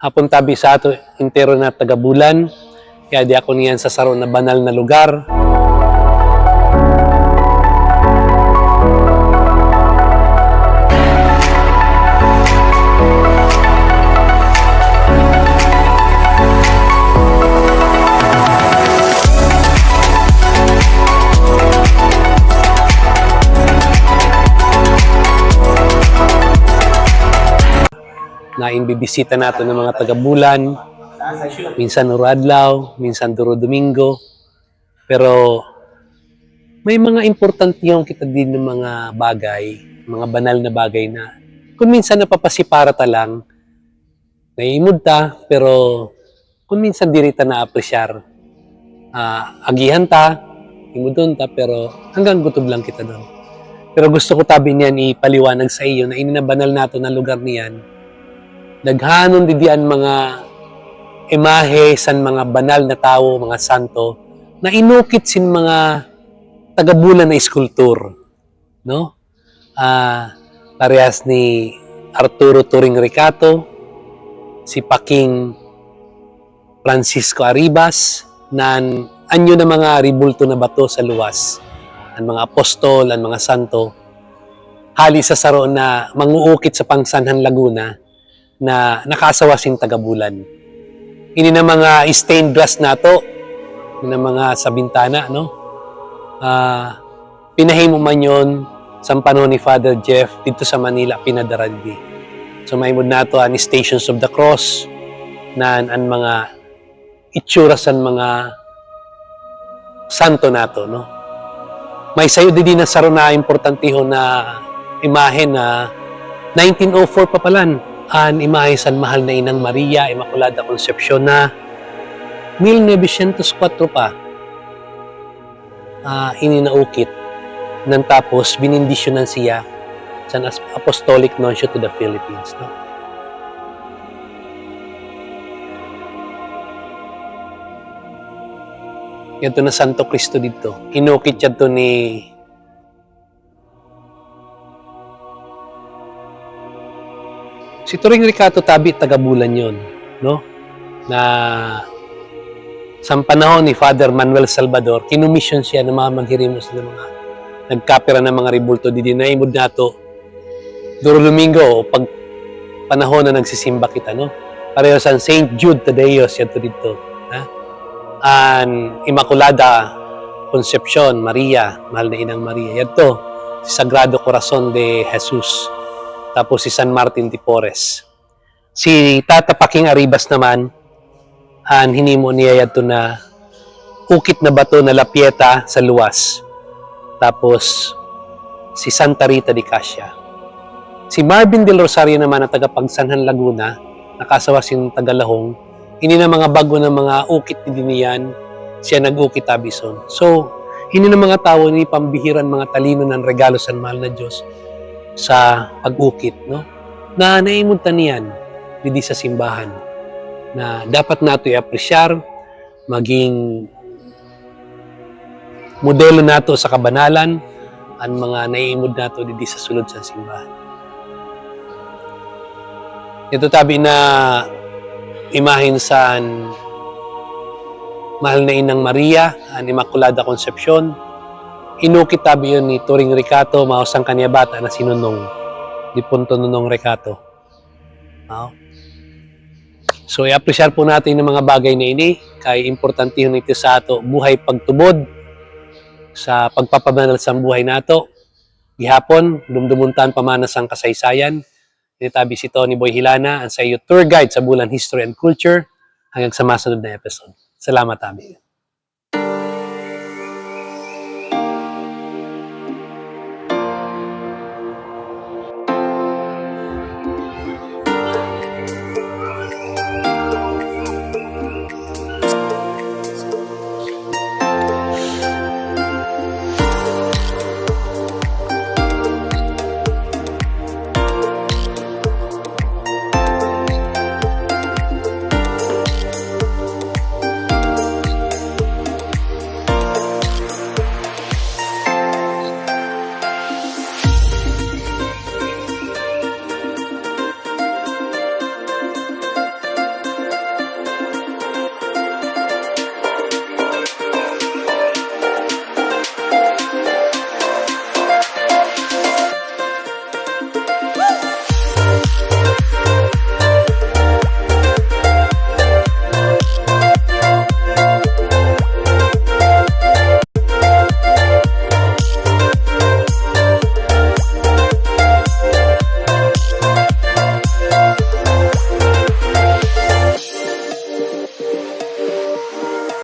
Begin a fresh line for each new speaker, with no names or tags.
Hapon tabi sa ato intero na tagabulan. Kaya di ako niyan sa saro na banal na lugar. Na inbibisita nato ng mga taga-bulan. Minsan Uro Adlaw, minsan Duro Domingo. Pero may mga important yung kita din ng mga bagay, mga banal na bagay na kung minsan napapasipara ta lang, naiimod ta, pero kung minsan diri ta na-apresyar. Ah, agihan ta, imudon ta, pero hanggang gutob lang kita doon. Pero gusto ko tabi niyan ipaliwanag sa iyo na ininabanal nato na lugar niyan daghanon di diyan mga imahe san mga banal na tao, mga santo, na inukit sin mga tagabulan na iskultur. No? Ah, parehas ni Arturo Turing Ricato, si Paking Francisco Arribas, nan anyo na mga ribulto na bato sa luwas. Ang mga apostol, ang mga santo, hali sa saro na manguukit sa Pangsanhan Laguna, na nakasawa sing tagabulan. Ini na mga stained glass nato, ini na mga sa bintana, no? Ah, pinahimo man yon sa panahon ni Father Jeff dito sa Manila, pinadarandi. So maimod nato ang Stations of the Cross, na ang mga itsura sa mga santo nato, no? May sayo di na saro na importantiho na imahe na 1904 pa palan an imahe san mahal na inang Maria Immaculada Concepcion na 1904 pa ah ininaukit nang tapos binindisyonan siya sa Apostolic Nuncio to the Philippines no Ito na Santo Cristo dito. Inukit siya to ni Si Turing Ricato Tabi, tagabulan yon, no? Na sa panahon ni Father Manuel Salvador, kinumission siya na mga maghirimos ng mga nagkapira ng mga ribulto di dinaimod nato Duro Domingo pag panahon na nagsisimba kita no pareho sa St. Jude Tadeo siya to dito ha an Immaculada Concepcion Maria mahal na inang Maria yadto si Sagrado Corazon de Jesus tapos si San Martin de Porres. Si Tata Paking Arribas naman, an hinimo niya yato na ukit na bato na lapieta sa luwas. Tapos si Santa Rita de Casia. Si Marvin Del Rosario naman na taga Pagsanhan Laguna, nakasawa sin Tagalahong, ini na mga bago na mga ukit ni diniyan, siya nag-ukit Abison. So, ini na mga tao ni pambihiran mga talino ng regalo sa mahal na Diyos sa pag-ukit, no? Na naimuntan niyan didi sa simbahan na dapat nato i-apresyar, maging modelo nato sa kabanalan, ang mga naiimod nato didi sa sulod sa simbahan. Ito tabi na imahin sa mahal na inang Maria, ang Immaculada Concepcion, inukit tabi yun ni Turing Ricato, mausang kanya bata na sinunong di punto nunong Ricato. No? So, i-appreciate po natin ng mga bagay na ini, kay importante yun ito sa ato buhay pagtubod, sa pagpapabanal sa buhay nato. Gihapon, dumdumuntan pamanas ang kasaysayan. Tinitabi si Tony Boy Hilana, ang sa iyo tour guide sa Bulan History and Culture, hanggang sa masunod na episode. Salamat, Abi.